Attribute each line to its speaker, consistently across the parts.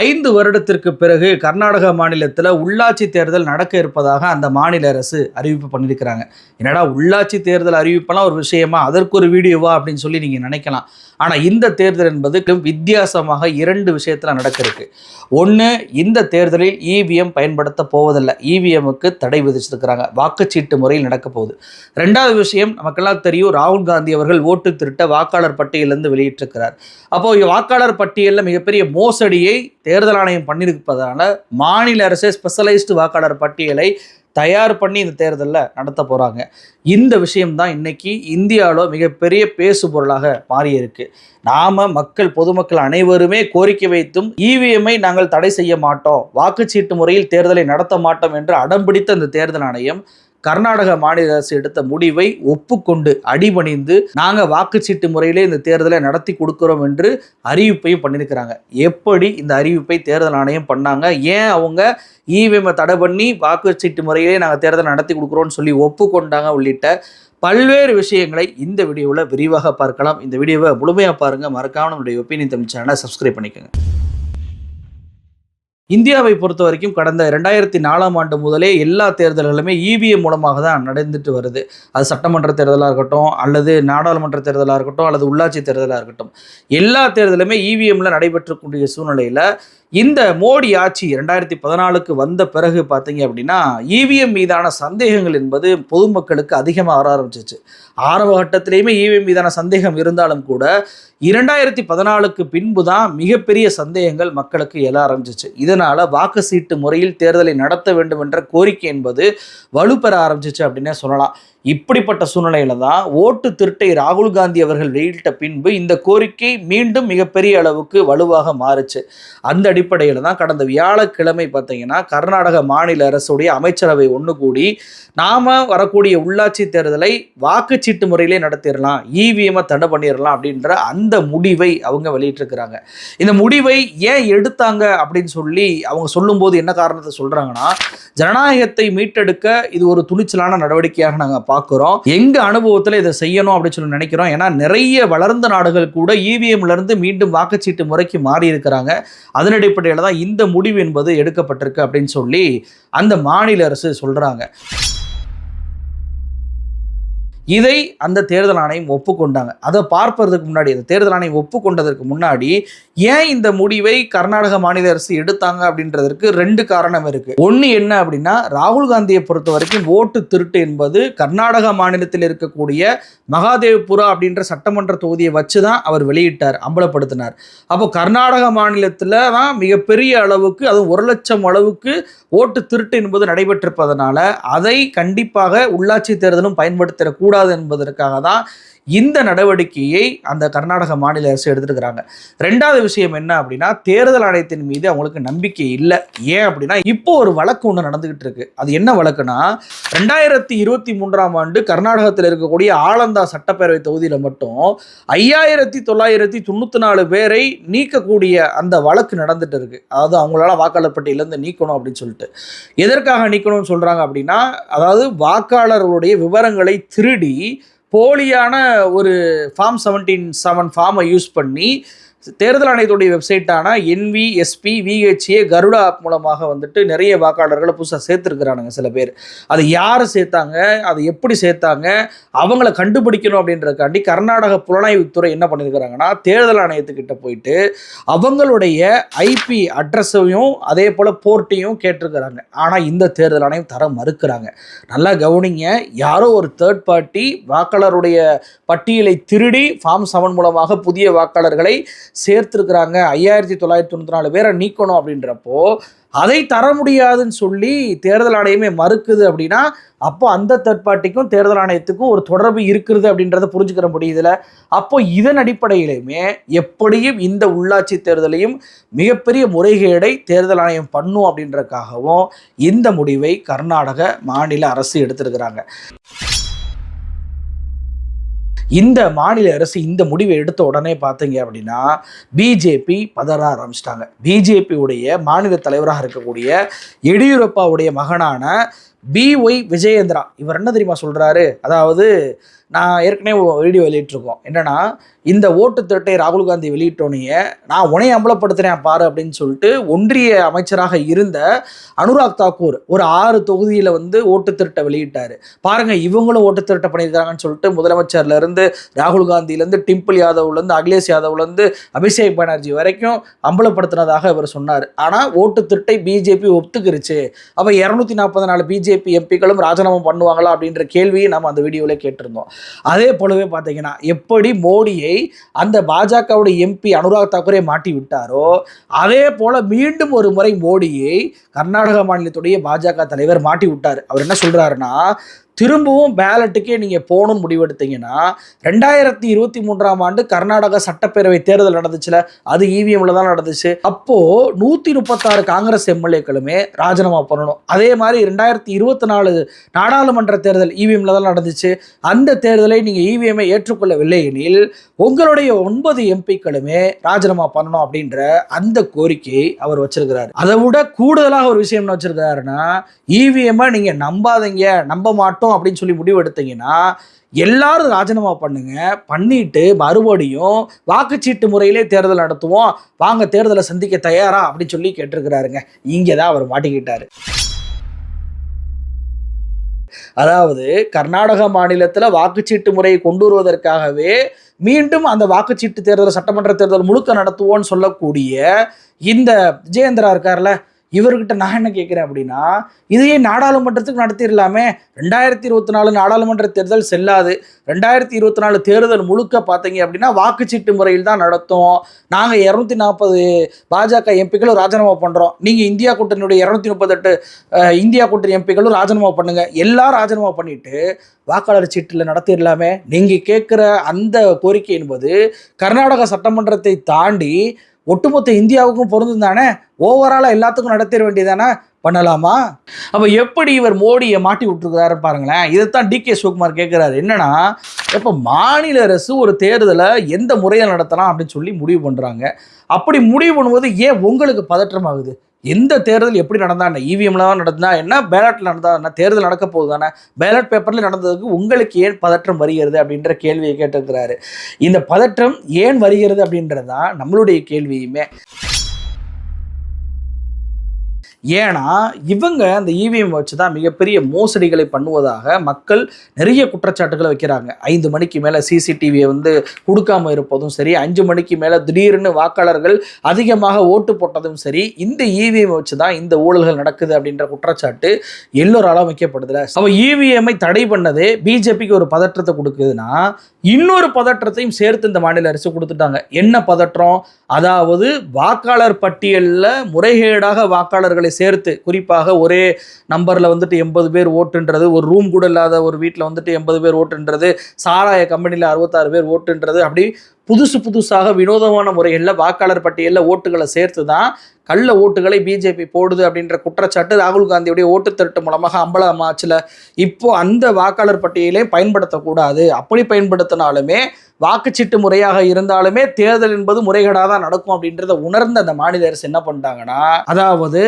Speaker 1: ஐந்து வருடத்திற்கு பிறகு கர்நாடக மாநிலத்தில் உள்ளாட்சி தேர்தல் நடக்க இருப்பதாக அந்த மாநில அரசு அறிவிப்பு பண்ணியிருக்கிறாங்க. என்னடா உள்ளாட்சி தேர்தல் அறிவிப்பெல்லாம் ஒரு விஷயமா? அதற்கு ஒரு வீடியோவா? அப்படின்னு சொல்லி நீங்கள் நினைக்கலாம். ஆனால் இந்த தேர்தல் என்பது வித்தியாசமாக இரண்டு விஷயத்தில் நடக்க இருக்கு ஒன்று இந்த தேர்தலில் இவிஎம் பயன்படுத்த போவதில்லை. இவிஎம்முக்கு தடை விதிச்சிருக்கிறாங்க. வாக்குச்சீட்டு முறையில் நடக்க போகுது. ரெண்டாவது விஷயம் நமக்கெல்லாம் தெரியும் ராகுல் காந்தி அவர்கள் ஓட்டு திருட்ட வாக்காளர் பட்டியலிருந்து வெளியிட்டிருக்கிறார். அப்போ வாக்காளர் பட்டியலில் மிகப்பெரிய மோசடியை தேர்தல் ஆணையம் பண்ணியிருப்பதான மாநில அரசே ஸ்பெஷலைஸ்டு வாக்காளர் பட்டியலை தயார் பண்ணி இந்த தேர்தலில் நடத்த போகிறாங்க இந்த விஷயம்தான் இன்னைக்கு இந்தியாவில் மிகப்பெரிய பேசு பொருளாக மாறியிருக்கு. நாம் மக்கள் பொதுமக்கள் அனைவருமே கோரிக்கை வைத்தும் இவிஎம்ஐ நாங்கள் தடை செய்ய மாட்டோம். வாக்குச்சீட்டு முறையில் தேர்தலை நடத்த மாட்டோம் என்று அடம்பிடித்த இந்த தேர்தல் ஆணையம் கர்நாடக மாநில அரசு எடுத்த முடிவை ஒப்புக்கொண்டு அடிபணிந்து நாங்கள் வாக்குச்சீட்டு முறையிலே இந்த தேர்தலை நடத்தி கொடுக்குறோம் என்று அறிவிப்பையும் பண்ணியிருக்கிறாங்க. எப்படி இந்த அறிவிப்பை தேர்தல் ஆணையம் பண்ணாங்க? ஏன் அவங்க இவிஎம்ஐ தடை பண்ணி வாக்குச்சீட்டு முறையிலே நாங்கள் தேர்தல் நடத்தி கொடுக்குறோன்னு சொல்லி ஒப்புக்கொண்டாங்க உள்ளிட்ட பல்வேறு விஷயங்களை இந்த வீடியோவில் விரிவாக பார்க்கலாம். இந்த வீடியோவை முழுமையாக பாருங்கள் மறக்காமல் நம்முடைய ஒப்பீனியன் தமிழ் சேனலை சப்ஸ்கிரைப் பண்ணிக்கோங்க. இந்தியாவை பொறுத்த வரைக்கும் கடந்த ரெண்டாயிரத்தி நாலாம் ஆண்டு முதலே எல்லா தேர்தல்களுமே இவிஎம் மூலமாக தான் நடந்துட்டு வருது. அது சட்டமன்ற தேர்தலாக இருக்கட்டும் அல்லது நாடாளுமன்ற தேர்தலாக இருக்கட்டும் அல்லது உள்ளாட்சி தேர்தலாக இருக்கட்டும். எல்லா தேர்தலுமே இவிஎம்ல நடைபெற்றக்கூடிய சூழ்நிலையில் இந்த மோடி ஆட்சி ரெண்டாயிரத்தி பதினாலுக்கு வந்த பிறகு பார்த்தீங்க அப்படின்னா இவிஎம் மீதான சந்தேகங்கள் என்பது பொதுமக்களுக்கு அதிகமாக ஆர ஆரம்பிச்சிச்சு ஆரம்ப கட்டத்திலேயுமே இவிஎம் மீதான சந்தேகம் இருந்தாலும் கூட இரண்டாயிரத்தி பதினாலுக்கு பின்பு தான் மிகப்பெரிய சந்தேகங்கள் மக்களுக்கு எழ ஆரம்பிச்சிச்சு இதனால் வாக்கு சீட்டு முறையில் தேர்தலை நடத்த வேண்டும் என்ற கோரிக்கை என்பது வலுப்பெற ஆரம்பிச்சிச்சு அப்படின்னே சொல்லலாம். இப்படிப்பட்ட சூழ்நிலையில தான் ஓட்டு திருட்டை ராகுல் காந்தி அவர்கள் வெளியிட்ட பின்பு இந்த கோரிக்கை மீண்டும் மிகப்பெரிய அளவுக்கு வலுவாக மாறுச்சு. அந்த அடிப்படையில் தான் கடந்த வியாழக்கிழமை பார்த்தீங்கன்னா கர்நாடக மாநில அரசுடைய அமைச்சரவை ஒன்று கூடி நாம் வரக்கூடிய உள்ளாட்சி தேர்தலை வாக்குச்சீட்டு முறையிலே நடத்திடலாம் இவிஎம்மை தடை பண்ணிடலாம் அப்படின்ற அந்த முடிவை அவங்க வெளியிட்டிருக்கிறாங்க. இந்த முடிவை ஏன் எடுத்தாங்க அப்படின்னு சொல்லி அவங்க சொல்லும்போது என்ன காரணத்தை சொல்கிறாங்கன்னா ஜனநாயகத்தை மீட்டெடுக்க இது ஒரு துணிச்சலான நடவடிக்கையாக நாங்கள் பார்க்குறோம். எங்க அனுபவத்தில் இதை செய்யணும் அப்படின்னு சொல்லி நினைக்கிறோம். ஏன்னா நிறைய வளர்ந்த நாடுகள் கூட இவிஎம்ல இருந்து மீண்டும் வாக்குச்சீட்டு முறைக்கு மாறி இருக்கிறாங்க. அதன் அடிப்படையில் தான் இந்த முடிவு என்பது எடுக்கப்பட்டிருக்கு அப்படின்னு சொல்லி அந்த மாநில அரசு சொல்றாங்க. இதை அந்த தேர்தல் ஆணையம் ஒப்புக்கொண்டாங்க. அதை பார்ப்பதற்கு முன்னாடி அந்த தேர்தல் ஆணையம் ஒப்புக்கொண்டதற்கு முன்னாடி ஏன் இந்த முடிவை கர்நாடக மாநில அரசு எடுத்தாங்க அப்படின்றதற்கு ரெண்டு காரணம் இருக்கு. ஒன்று என்ன அப்படின்னா ராகுல் காந்தியை பொறுத்த வரைக்கும் ஓட்டு திருட்டு என்பது கர்நாடக மாநிலத்தில் இருக்கக்கூடிய மகாதேவ்புரா அப்படின்ற சட்டமன்ற தொகுதியை வச்சு தான் அவர் வெளியிட்டார் அம்பலப்படுத்தினார். அப்போ கர்நாடக மாநிலத்தில் தான் மிகப்பெரிய அளவுக்கு அது ஒரு லட்சம் அளவுக்கு ஓட்டு திருட்டு என்பது நடைபெற்றிருப்பதனால அதை கண்டிப்பாக உள்ளாட்சி தேர்தலும் கூடாது என்பதற்காக தான் இந்த நடவடிக்கையை அந்த கர்நாடக மாநில அரசு எடுத்துருக்கிறாங்க. ரெண்டாவது விஷயம் என்ன அப்படின்னா தேர்தல் ஆணையத்தின் மீது அவங்களுக்கு நம்பிக்கை இல்லை. ஏன் அப்படின்னா இப்போ ஒரு வழக்கு ஒன்று நடந்துகிட்டு இருக்கு. அது என்ன வழக்குனா ரெண்டாயிரத்தி இருபத்தி மூன்றாம் ஆண்டு கர்நாடகத்தில் இருக்கக்கூடிய ஆலந்தா சட்டப்பேரவை தொகுதியில் மட்டும் ஐயாயிரத்தி தொள்ளாயிரத்தி தொண்ணூற்றி நாலு பேரை நீக்கக்கூடிய அந்த வழக்கு நடந்துட்டு இருக்கு. அதாவது அவங்களால வாக்காளர் பட்டியலேருந்து நீக்கணும் அப்படின்னு சொல்லிட்டு. எதற்காக நீக்கணும்னு சொல்கிறாங்க அப்படின்னா அதாவது வாக்காளர்களுடைய விவரங்களை திருடி போலியான ஒரு ஃபார்ம் செவன்டீன் செவன் ஃபார்மை யூஸ் பண்ணி தேர்தல் ஆணையத்துடைய வெப்சைட்டான என்விஎஸ்பி விஹெச்ஏ கருடா ஆப் மூலமாக வந்துட்டு நிறைய வாக்காளர்களை புதுசாக சேர்த்துருக்கிறானுங்க சில பேர். அது யார் சேர்த்தாங்க அது எப்படி சேர்த்தாங்க அவங்கள கண்டுபிடிக்கணும் அப்படின்றதுக்காண்டி கர்நாடக புலனாய்வுத்துறை என்ன பண்ணியிருக்கிறாங்கன்னா தேர்தல் ஆணையத்துக்கிட்ட போயிட்டு அவங்களுடைய ஐபி அட்ரஸையும் அதே போல் போர்ட்டையும் கேட்டிருக்கிறாங்க. ஆனால் இந்த தேர்தல் ஆணையம் தர மறுக்கிறாங்க. நல்லா கவனிங்க யாரோ ஒரு தேர்ட் பார்ட்டி வாக்காளருடைய பட்டியலை திருடி ஃபார்ம் செவன் மூலமாக புதிய வாக்காளர்களை சேர்த்துருக்குறாங்க. ஐயாயிரத்தி தொள்ளாயிரத்தி தொண்ணூற்றி நாலு பேரை நீக்கணும் அப்படின்றப்போ அதை தர முடியாதுன்னு சொல்லி தேர்தல் ஆணையமே மறுக்குது அப்படின்னா அப்போ அந்த தேர்ட் பார்ட்டிக்கும் தேர்தல் ஆணையத்துக்கும் ஒரு தொடர்பு இருக்கிறது அப்படின்றத புரிஞ்சுக்கிற முடியுதுல அப்போ இதன் அடிப்படையிலுமே எப்படியும் இந்த உள்ளாட்சி தேர்தலையும் மிகப்பெரிய முறைகேடை தேர்தல் ஆணையம் பண்ணும் அப்படின்றதுக்காகவும் இந்த முடிவை கர்நாடக மாநில அரசு எடுத்திருக்கிறாங்க. இந்த மாநில அரசு இந்த முடிவை எடுத்த உடனே பார்த்தீங்க அப்படின்னா பிஜேபி பதற ஆரம்பிச்சிட்டாங்க. பிஜேபியுடைய மாநில தலைவராக இருக்கக்கூடிய எடியூரப்பாவுடைய மகனான பி ஒய் விஜயேந்திரா. இவர் என்ன தெரியுமா சொல்கிறாரு அதாவது நான் ஏற்கனவே வீடியோ வெளியிட்டிருக்கோம். என்னென்னா இந்த ஓட்டு திரட்டை ராகுல் காந்தி வெளியிட்டோனையே நான் உனையை அம்பலப்படுத்துறேன் பாரு அப்படின்னு சொல்லிட்டு ஒன்றிய அமைச்சராக இருந்த அனுராக் தாக்கூர் ஒரு ஆறு தொகுதியில் வந்து ஓட்டு திரட்டை வெளியிட்டார். பாருங்க இவங்களும் ஓட்டு திரட்டை பண்ணியிருக்காங்கன்னு சொல்லிட்டு முதலமைச்சர்லேருந்து ராகுல் காந்தியிலேருந்து டிம்பிள் யாதவ்லேருந்து அகிலேஷ் யாதவ்லேருந்து அபிஷேக் பானர்ஜி வரைக்கும் அம்பலப்படுத்தினதாக இவர் சொன்னார். ஆனால் ஓட்டு திரட்டை பிஜேபி ஒத்துக்கிருச்சு. அப்போ இரநூத்தி நாற்பது நாலு பிஜேபி எம்பிக்களும் ராஜினாமா பண்ணுவாங்களா அப்படின்ற கேள்வியை நம்ம அந்த வீடியோவில் கேட்டிருந்தோம். அதே போலவே பார்த்தீங்கன்னா எப்படி மோடியை அந்த பாஜகவுடைய எம்பி அனுராக் தாக்கூரே மாட்டி விட்டாரோ அதே போல மீண்டும் ஒரு முறை மோடியை கர்நாடக மாநிலத்துடைய பாஜக தலைவர் மாட்டி விட்டார். அவர் என்ன சொல்றாருன்னா திரும்பவும் பேலட்டுக்கே நீங்கள் போகணும்னு முடிவெடுத்தீங்கன்னா ரெண்டாயிரத்தி இருபத்தி மூன்றாம் ஆண்டு கர்நாடக சட்டப்பேரவை தேர்தல் நடந்துச்சுல அது இவிஎம்ல தான் நடந்துச்சு. அப்போது நூற்றி முப்பத்தாறு காங்கிரஸ் எம்எல்ஏக்களுமே ராஜினாமா பண்ணணும். அதே மாதிரி ரெண்டாயிரத்தி இருபத்தி நாலு நாடாளுமன்ற தேர்தல் இவிஎம்ல தான் நடந்துச்சு. அந்த தேர்தலை நீங்கள் இவிஎம்ஐ ஏற்றுக்கொள்ளவில்லை எனில் உங்களுடைய ஒன்பது எம்பிக்களுமே ராஜினாமா பண்ணணும் அப்படின்ற அந்த கோரிக்கையை அவர் வச்சிருக்கிறார். அதை விட கூடுதலாக ஒரு விஷயம் என்ன வச்சிருக்காருன்னா இவிஎம்ஐ நீங்கள் நம்பாதீங்க நம்ப மாட்டோம். அப்படின்னு சொல்லி முடிவு எடுத்தீங்கன்னா எல்லாரும் ராஜினாமா பண்ணுங்க. பண்ணிட்டு மறுபடியும் வாக்குச்சீட்டு முறையிலே தேர்தல் நடத்துவோம். வாங்க தேர்தலை சந்திக்க தயாரா? அப்படின்னு சொல்லி கேட்டிருக்கிறாருங்க. இங்கே தான் அவர் மாட்டிக்கிட்டாரு. அதாவது கர்நாடக மாநிலத்தில் வாக்குச்சீட்டு முறையை கொண்டு வருவதற்காகவே மீண்டும் அந்த வாக்குச்சீட்டு தேர்தல் சட்டமன்ற தேர்தல் முழுக்க நடத்துவோன்னு சொல்லக்கூடிய இந்த விஜயேந்திரா இருக்கார்ல இவர்கிட்ட நான் என்ன கேட்குறேன் அப்படின்னா இதையே நாடாளுமன்றத்துக்கு நடத்திடலாமே. ரெண்டாயிரத்தி இருபத்தி நாலு நாடாளுமன்ற தேர்தல் செல்லாது. ரெண்டாயிரத்தி இருபத்தி நாலு தேர்தல் முழுக்க பார்த்தீங்க அப்படின்னா வாக்குச்சீட்டு முறையில் தான் நடத்தும். நாங்கள் இரநூத்தி நாற்பது பாஜக எம்பிக்களும் ராஜினாமா பண்ணுறோம் நீங்கள் இந்தியா கூட்டணியுடைய இரநூத்தி முப்பத்தெட்டு இந்தியா கூட்டணி எம்பிக்களும் ராஜினாமா பண்ணுங்கள் எல்லாம் ராஜினாமா பண்ணிவிட்டு வாக்காளர் சீட்டில் நடத்திடலாமே. நீங்கள் கேட்குற அந்த கோரிக்கை என்பது கர்நாடக சட்டமன்றத்தை தாண்டி ஒட்டுமொத்த இந்தியாவுக்கும் பொருந்தும் தானே ஓவராலாக எல்லாத்துக்கும் நடத்திட வேண்டியதானே? பண்ணலாமா? அப்போ எப்படி இவர் மோடியை மாட்டி விட்டுருக்கிறாரு பாருங்களேன். இதைத்தான் டி கே சிவகுமார் கேட்குறாரு என்னன்னா இப்போ மாநில அரசு ஒரு தேர்தலை எந்த முறையில் நடத்தலாம் அப்படின்னு சொல்லி முடிவு பண்ணுறாங்க அப்படி முடிவு பண்ணும்போது ஏன் உங்களுக்கு பதற்றமாகுது? எந்த தேர்தல் எப்படி நடந்தா என்ன இவிஎம்ல தான் நடந்தா என்ன பேலட்டில் நடந்தா என்ன தேர்தல் நடக்க போகுது தானே? பேலட் பேப்பரில் நடந்ததுக்கு உங்களுக்கு ஏன் பதற்றம் வருகிறது அப்படின்ற கேள்வியை கேட்டிருக்கிறாரு. இந்த பதற்றம் ஏன் வருகிறது அப்படின்றது தான் நம்மளுடைய கேள்வியுமே. ஏன்னா இவங்க அந்த இவிஎம் வச்சு தான் மிகப்பெரிய மோசடிகளை பண்ணுவதாக மக்கள் நிறைய குற்றச்சாட்டுகளை வைக்கிறாங்க. ஐந்து மணிக்கு மேலே சிசிடிவியை வந்து கொடுக்காம இருப்பதும் சரி அஞ்சு மணிக்கு மேலே திடீர்னு வாக்காளர்கள் அதிகமாக ஓட்டு போட்டதும் சரி இந்த இவிஎம் வச்சு தான் இந்த ஊழல்கள் நடக்குது அப்படின்ற குற்றச்சாட்டு எல்லோராலும் வைக்கப்படுதுல அப்போ இவிஎம்ஐ தடை பண்ணதே பிஜேபிக்கு ஒரு பதற்றத்தை கொடுக்குதுன்னா இன்னொரு பதற்றத்தையும் சேர்த்து இந்த மாநில அரசு கொடுத்துட்டாங்க. என்ன பதற்றம்? அதாவது வாக்காளர் பட்டியலில் முறைகேடாக வாக்காளர்களை சேர்த்து குறிப்பாக ஒரே நம்பரில் வந்துட்டு எண்பது பேர் ஓட்டுன்றது ஒரு ரூம் கூட இல்லாத ஒரு வீட்டில் வந்துட்டு எண்பது பேர் ஓட்டுன்றது சாராய கம்பெனியில் அறுபத்தாறு பேர் ஓட்டுன்றது அப்படி புதுசு புதுசாக வினோதமான முறைகளில் வாக்காளர் பட்டியலில் ஓட்டுகளை சேர்த்து தான் கள்ள ஓட்டுகளை பிஜேபி போடுது அப்படின்ற குற்றச்சாட்டு ராகுல் காந்தியுடைய ஓட்டு திரட்டு மூலமாக அம்பலமாச்சுல இப்போ அந்த வாக்காளர் பட்டியலே பயன்படுத்தக்கூடாது. அப்படி பயன்படுத்தினாலுமே வாக்குச்சீட்டு முறையாக இருந்தாலுமே தேர்தல் என்பது முறைகேடாக தான் நடக்கும் அப்படின்றத உணர்ந்த அந்த மாநில அரசு என்ன பண்ணிட்டாங்கன்னா அதாவது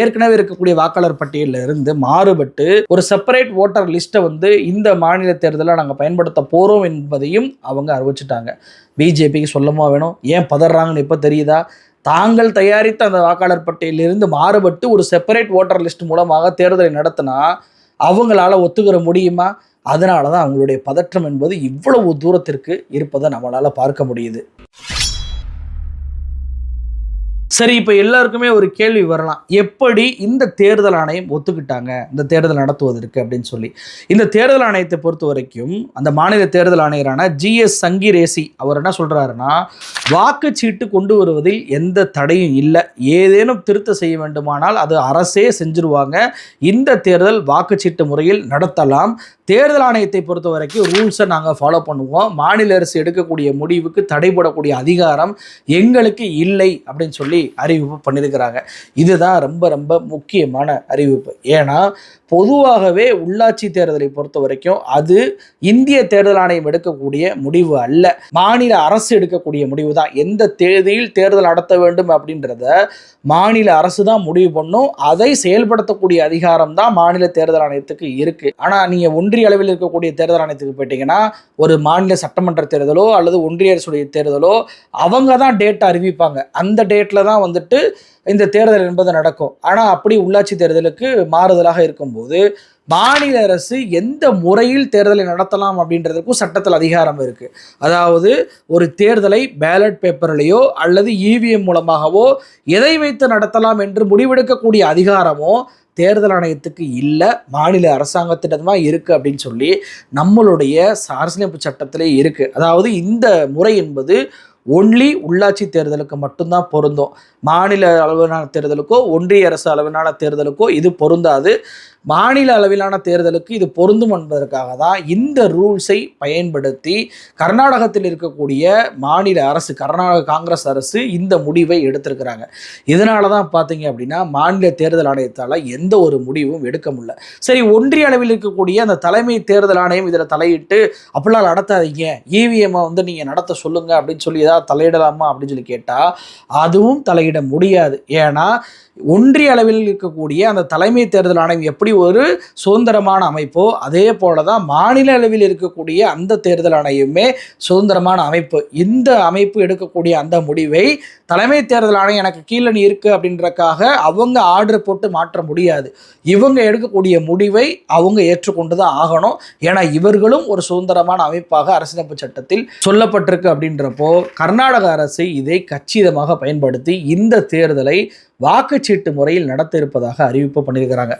Speaker 1: ஏற்கனவே இருக்கக்கூடிய வாக்காளர் பட்டியலில் இருந்து மாறுபட்டு ஒரு செப்பரேட் ஓட்டர் லிஸ்ட்டை வந்து இந்த மாநில தேர்தலில் நாங்கள் பயன்படுத்த போகிறோம் என்பதையும் அவங்க அறிவிச்சிட்டாங்க. பிஜேபிக்கு சொல்லமா வேணும்? ஏன் பதறாங்கன்னு இப்போ தெரியுதா? தாங்கள் தயாரித்த அந்த வாக்காளர் பட்டியலிருந்து மாறுபட்டு ஒரு செப்பரேட் ஓட்டர் லிஸ்ட் மூலமாக தேர்தலை நடத்தினா அவங்களால ஒத்துக்கிற முடியுமா? அதனால தான் அவங்களுடைய பதற்றம் என்பது இவ்வளவு தூரத்திற்கு இருப்பதை நம்மளால பார்க்க முடியுது. சரி இப்போ எல்லாருக்குமே ஒரு கேள்வி வரலாம். எப்படி இந்த தேர்தல் ஆணையம் ஒத்துக்கிட்டாங்க? இந்த தேர்தல் நடத்துவதற்கு அப்படின்னு சொல்லி. இந்த தேர்தல் ஆணையத்தை பொறுத்த வரைக்கும் அந்த மாநில தேர்தல் ஆணையரான ஜிஎஸ் சங்கிரேசி அவர் என்ன சொல்கிறாருன்னா வாக்குச்சீட்டு கொண்டு வருவதில் எந்த தடையும் இல்லை. ஏதேனும் திருத்த செய்ய வேண்டுமானால் அது அரசே செஞ்சிருவாங்க. இந்த தேர்தல் வாக்குச்சீட்டு முறையில் நடத்தலாம். தேர்தல் ஆணையத்தை பொறுத்த வரைக்கும் ரூல்ஸை நாங்கள் ஃபாலோ பண்ணுவோம். மாநில அரசு எடுக்கக்கூடிய முடிவுக்கு தடைபடக்கூடிய அதிகாரம் எங்களுக்கு இல்லை அப்படின்னு சொல்லி அறிவிப்பு பண்ணியிருக்கிறாங்க இதுதான் ரொம்ப ரொம்ப முக்கியமான அறிவிப்பு. ஏன்னா பொதுவாகவே உள்ளாட்சி தேர்தலை பொறுத்த வரைக்கும் அது இந்திய தேர்தல் ஆணையம் எடுக்கக்கூடிய முடிவு அல்ல. மாநில அரசு எடுக்கக்கூடிய முடிவு தான். எந்த தேதியில் தேர்தல் நடத்த வேண்டும் அப்படின்றத மாநில அரசு தான் முடிவு பண்ணும். அதை செயல்படுத்தக்கூடிய அதிகாரம் தான் மாநில தேர்தல் ஆணையத்துக்கு இருக்கு. ஆனா நீங்க ஒன்றிய அளவில் இருக்கக்கூடிய தேர்தல் ஆணையத்துக்கு போயிட்டீங்கன்னா ஒரு மாநில சட்டமன்ற தேர்தலோ அல்லது ஒன்றிய அரசுடைய தேர்தலோ அவங்க தான் டேட் அறிவிப்பாங்க. அந்த டேட்ல தான் வந்துட்டு இந்த தேர்தல் என்பது நடக்கும். ஆனால் அப்படி உள்ளாட்சி தேர்தலுக்கு மாறுதலாக இருக்கும்போது மாநில அரசு எந்த முறையில் தேர்தலை நடத்தலாம் அப்படின்றதுக்கும் சட்டத்தில் அதிகாரம் இருக்குது அதாவது ஒரு தேர்தலை பேலட் பேப்பர்லேயோ அல்லது இவிஎம் மூலமாகவோ எதை வைத்து நடத்தலாம் என்று முடிவெடுக்கக்கூடிய அதிகாரமோ தேர்தல் ஆணையத்துக்கு இல்லை மாநில அரசாங்கத்திட்டமாக இருக்குது அப்படின்னு சொல்லி நம்மளுடைய அரசியலமைப்பு சட்டத்திலே இருக்குது அதாவது இந்த முறை என்பது ஒன்லி உள்ளாட்சி தேர்தலுக்கு மட்டும்தான் பொருந்தும். மாநில அளவிலான தேர்தலுக்கோ ஒன்றிய அரசு அளவிலான தேர்தலுக்கோ இது பொருந்தாது. மாநில அளவிலான தேர்தலுக்கு இது பொருந்தும் என்பதற்காக தான் இந்த ரூல்ஸை பயன்படுத்தி கர்நாடகத்தில் இருக்கக்கூடிய மாநில அரசு கர்நாடக காங்கிரஸ் அரசு இந்த முடிவை எடுத்திருக்கிறாங்க. இதனால தான் பார்த்தீங்க அப்படின்னா மாநில தேர்தல் ஆணையத்தால் எந்த ஒரு முடிவும் எடுக்க முடியல. சரி ஒன்றிய அளவில் இருக்கக்கூடிய அந்த தலைமை தேர்தல் ஆணையம் இதில் தலையிட்டு அப்படிலாம் நடத்தாதீங்க. இவிஎம்மை வந்து நீங்கள் நடத்த சொல்லுங்கள் அப்படின்னு சொல்லி ஏதாவது தலையிடலாமா அப்படின்னு சொல்லி கேட்டால் அதுவும் தலையிட முடியாது. ஏன்னா ஒன்றிய அளவில் இருக்கக்கூடிய அந்த தலைமை தேர்தல் ஆணையம் எப்படி ஒரு சுதந்திரமான அமைப்போ அதே போல தான் மாநில அளவில் இருக்கக்கூடிய அந்த தேர்தல் ஆணையமே சுதந்திரமான அமைப்பு. இந்த அமைப்பு எடுக்கக்கூடிய அந்த முடிவை தலைமை தேர்தல் ஆணையம் எனக்கு கீழே நீ இருக்கு அப்படின்றக்காக அவங்க ஆர்டர் போட்டு மாற்ற முடியாது. இவங்க எடுக்கக்கூடிய முடிவை அவங்க ஏற்றுக்கொண்டு தான் ஆகணும். ஏன்னா இவர்களும் ஒரு சுதந்திரமான அமைப்பாக அரசியலமைப்பு சட்டத்தில் சொல்லப்பட்டிருக்கு அப்படின்றப்போ கர்நாடக அரசு இதை கச்சிதமாக பயன்படுத்தி இந்த தேர்தலை வாக்குச்சீட்டு முறையில் நடத்த இருப்பதாக அறிவிப்பு பண்ணியிருக்கிறாங்க.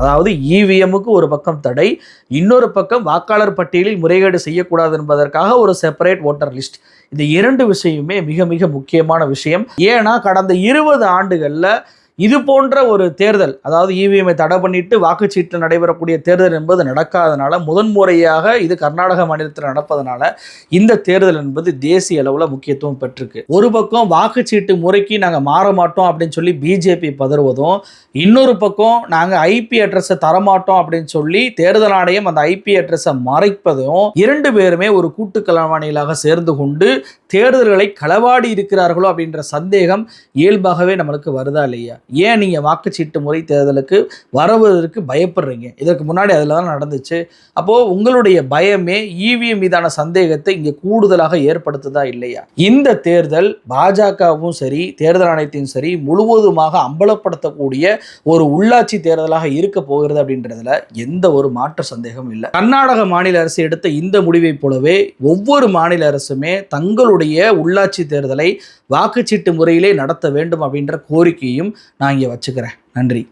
Speaker 1: அதாவது இவிஎம்முக்கு ஒரு பக்கம் தடை இன்னொரு பக்கம் வாக்காளர் பட்டியலில் முறைகேடு செய்யக்கூடாது என்பதற்காக ஒரு செப்பரேட் ஓட்டர் லிஸ்ட் இந்த இரண்டு விஷயமே மிக மிக முக்கியமான விஷயம். ஏன்னா கடந்த இருபது ஆண்டுகளில் இது போன்ற ஒரு தேர்தல் அதாவது இவிஎம்ஐ தடை பண்ணிட்டு வாக்குச்சீட்டில் நடைபெறக்கூடிய தேர்தல் என்பது நடக்காதனால முதன்முறையாக இது கர்நாடக மாநிலத்தில் நடப்பதனால இந்த தேர்தல் என்பது தேசிய அளவில் முக்கியத்துவம் பெற்றிருக்கு. ஒரு பக்கம் வாக்குச்சீட்டு முறைக்கு நாங்கள் மாற மாட்டோம் அப்படின்னு சொல்லி பிஜேபி பதறுவதும் இன்னொரு பக்கம் நாங்கள் ஐபி அட்ரஸை தரமாட்டோம் அப்படின்னு சொல்லி தேர்தல் ஆணையம் அந்த ஐபி அட்ரஸை மறைப்பதும் இரண்டு பேருமே ஒரு கூட்டு களவாணிகளாக சேர்ந்து கொண்டு தேர்தல்களை களவாடி இருக்கிறார்களோ அப்படின்ற சந்தேகம் இயல்பாகவே நம்மளுக்கு வருதா இல்லையா? ஏன் நீங்கள் வாக்குச்சீட்டு முறை தேர்தலுக்கு வரவதற்கு பயப்படுறீங்க? இதற்கு முன்னாடி அதில் தான் நடந்துச்சு. அப்போது உங்களுடைய பயமே இவிஎம் மீதான சந்தேகத்தை இங்கே கூடுதலாக ஏற்படுத்துதா இல்லையா? இந்த தேர்தல் பாஜகவும் சரி தேர்தல் ஆணையத்தையும் சரி முழுவதுமாக அம்பலப்படுத்தக்கூடிய ஒரு உள்ளாட்சி தேர்தலாக இருக்க போகிறது அப்படின்றதுல எந்த ஒரு மாற்று சந்தேகமும் இல்லை. கர்நாடக மாநில அரசு எடுத்த இந்த முடிவை போலவே ஒவ்வொரு மாநில அரசுமே தங்களுடைய உள்ளாட்சி தேர்தலை வாக்குச்சீட்டு முறையிலே நடத்த வேண்டும் அப்படின்ற கோரிக்கையும் நான் இங்கே வச்சுக்கிறேன். நன்றி.